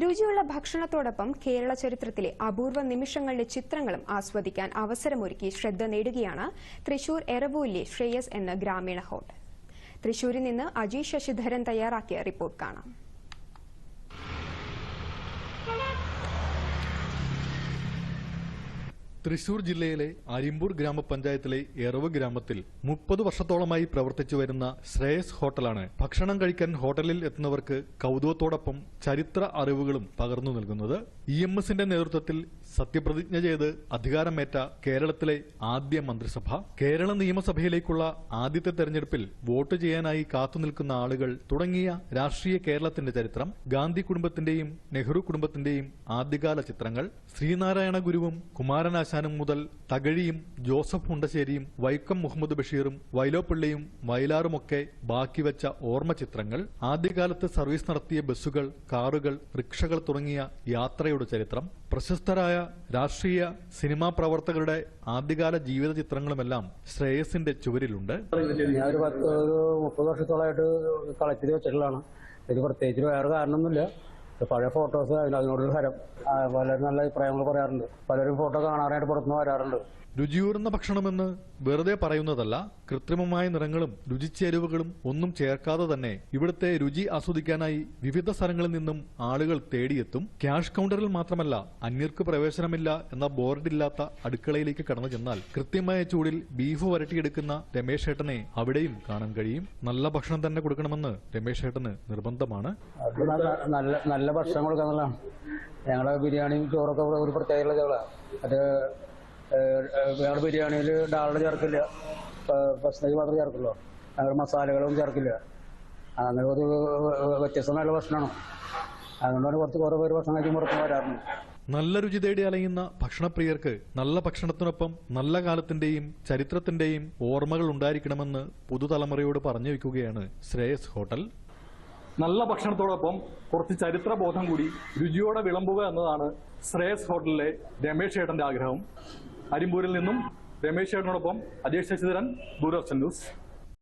രുചിയുള്ള ഭക്ഷണത്തോടൊപ്പം കേരള ചരിത്രത്തിലെ അപൂർവ നിമിഷങ്ങളുടെ ചിത്രങ്ങളും ആസ്വദിക്കാൻ അവസരമൊരുക്കി ശ്രദ്ധ നേടുകയാണ് തൃശൂർ എറവൂലി ശ്രേയസ് എന്ന ഗ്രാമീണ ഹോട്ടൽ. തൃശൂരിൽ നിന്ന് അജീഷ് ശശിധരൻ തയ്യാറാക്കിയ റിപ്പോർട്ട് കാണാം. തൃശൂർ ജില്ലയിലെ അരിമ്പൂർ ഗ്രാമപഞ്ചായത്തിലെ എറവ് ഗ്രാമത്തിൽ മുപ്പത് വർഷത്തോളമായി പ്രവർത്തിച്ചു വരുന്ന ശ്രേയസ് ഹോട്ടലാണ് ഭക്ഷണം കഴിക്കാൻ ഹോട്ടലിൽ എത്തുന്നവർക്ക് കൗതുകത്തോടൊപ്പം ചരിത്ര അറിവുകളും പകർന്നു നൽകുന്നത്. ഇ എം എസിന്റെ നേതൃത്വത്തിൽ സത്യപ്രതിജ്ഞ ചെയ്ത് അധികാരമേറ്റ കേരളത്തിലെ ആദ്യ മന്ത്രിസഭ. കേരള നിയമസഭയിലേക്കുള്ള ആദ്യത്തെ തെരഞ്ഞെടുപ്പിൽ വോട്ട് ചെയ്യാനായി കാത്തുനിൽക്കുന്ന ആളുകൾ തുടങ്ങിയ രാഷ്ട്രീയ കേരളത്തിന്റെ ചരിത്രം ഗാന്ധി കുടുംബത്തിന്റെയും നെഹ്റു കുടുംബത്തിന്റെയും ആദ്യകാല ചിത്രങ്ങൾ ശ്രീനാരായണ ഗുരുവും കുമാരനാശാനും മുതൽ തകഴിയും ജോസഫ് മുണ്ടശ്ശേരിയും വൈക്കം മുഹമ്മദ് ബഷീറും വൈലോപ്പിള്ളിയും വയലാറുമൊക്കെ ബാക്കി വെച്ച ഓർമ്മ ചിത്രങ്ങൾ ആദ്യകാലത്ത് സർവീസ് നടത്തിയ ബസ്സുകൾ കാറുകൾ റിക്ഷകൾ തുടങ്ങിയ യാത്രയുടെ ചരിത്രം പ്രശസ്തരായ രാഷ്ട്രീയ സിനിമാ പ്രവർത്തകരുടെ ആദ്യകാല ജീവിത ചിത്രങ്ങളുമെല്ലാം ശ്രേയസിന്റെ ചുവരിലുണ്ട്. ഞാൻ ഒരു പത്ത് മുപ്പത് വർഷത്തോളമായിട്ട് കളക്ട് ചെയ്ത് വെച്ചിട്ടുള്ളതാണ്. ഇത് പ്രത്യേകിച്ച് വേറെ കാരണമൊന്നുമില്ല. പഴയ ഫോട്ടോസ് അതിന് അതിനോടൊരു ഹരം വളരെ നല്ല അഭിപ്രായങ്ങൾ പറയാറുണ്ട്. പലരും ഫോട്ടോ കാണാനായിട്ട് പുറത്തുനിന്ന് വരാറുണ്ട്. രുചിയൂറുന്ന ഭക്ഷണമെന്ന് വെറുതെ പറയുന്നതല്ല കൃത്രിമമായ നിറങ്ങളും രുചിച്ചേരുവകളും ഒന്നും ചേർക്കാതെ തന്നെ ഇവിടുത്തെ രുചി ആസ്വദിക്കാനായി വിവിധ സ്ഥലങ്ങളിൽ നിന്നും ആളുകൾ തേടിയെത്തും. ക്യാഷ് കൗണ്ടറിൽ മാത്രമല്ല അന്യർക്ക് പ്രവേശനമില്ല എന്ന ബോർഡില്ലാത്ത അടുക്കളയിലേക്ക് കടന്നു ചെന്നാൽ കൃത്യമായ ചൂടിൽ ബീഫ് വരട്ടിയെടുക്കുന്ന രമേശ് ഏട്ടനെ അവിടെയും കാണാൻ കഴിയും. നല്ല ഭക്ഷണം തന്നെ കൊടുക്കണമെന്ന് രമേശ് ഏട്ടന് നിർബന്ധമാണ്. നല്ല നല്ല ഭക്ഷണം കൊടുക്കാന്നുള്ളതാണ് ഞങ്ങളുടെ ബിരിയാണിയും ചോറൊക്കെ ഒരു പ്രത്യേകതയുള്ള ചോളാണ് അത് ഞങ്ങളുടെ ബിരിയാണിയിൽ ഡാളുടെ ചേർക്കില്ല. ഭക്ഷണത്തിൽ മാത്രമേ ചേർക്കുള്ളൂ. ഞങ്ങൾ മസാലകളൊന്നും ചേർക്കില്ല. അങ്ങനെ ഒരു വ്യത്യസ്തമായുള്ള ഭക്ഷണമാണ്. അതുകൊണ്ടാണ് കുറച്ച് കുറേ പേര് ഭക്ഷണം കഴിക്കാൻ പുറത്തുനിന്ന് വരാറുണ്ട്. നല്ല രുചി തേടി അലയുന്ന ഭക്ഷണപ്രിയർക്ക് നല്ല ഭക്ഷണത്തിനൊപ്പം നല്ല കാലത്തിന്റെയും ചരിത്രത്തിന്റെയും ഓർമ്മകൾ ഉണ്ടായിരിക്കണമെന്ന് പുതുതലമുറയോട് പറഞ്ഞു വയ്ക്കുകയാണ് ശ്രേയസ് ഹോട്ടൽ. നല്ല ഭക്ഷണത്തോടൊപ്പം കുറച്ച് ചരിത്ര ബോധം കൂടി രുചിയോടെ വിളമ്പുക എന്നതാണ് ശ്രേയസ് ഹോട്ടലിലെ രമേശ് ഏട്ടന്റെ ആഗ്രഹം. അരിമ്പൂരിൽ നിന്നും രമേശ് ഏട്ടനോടൊപ്പം അജേഷ് ശശിധരൻ ദൂരദർശൻ ന്യൂസ്.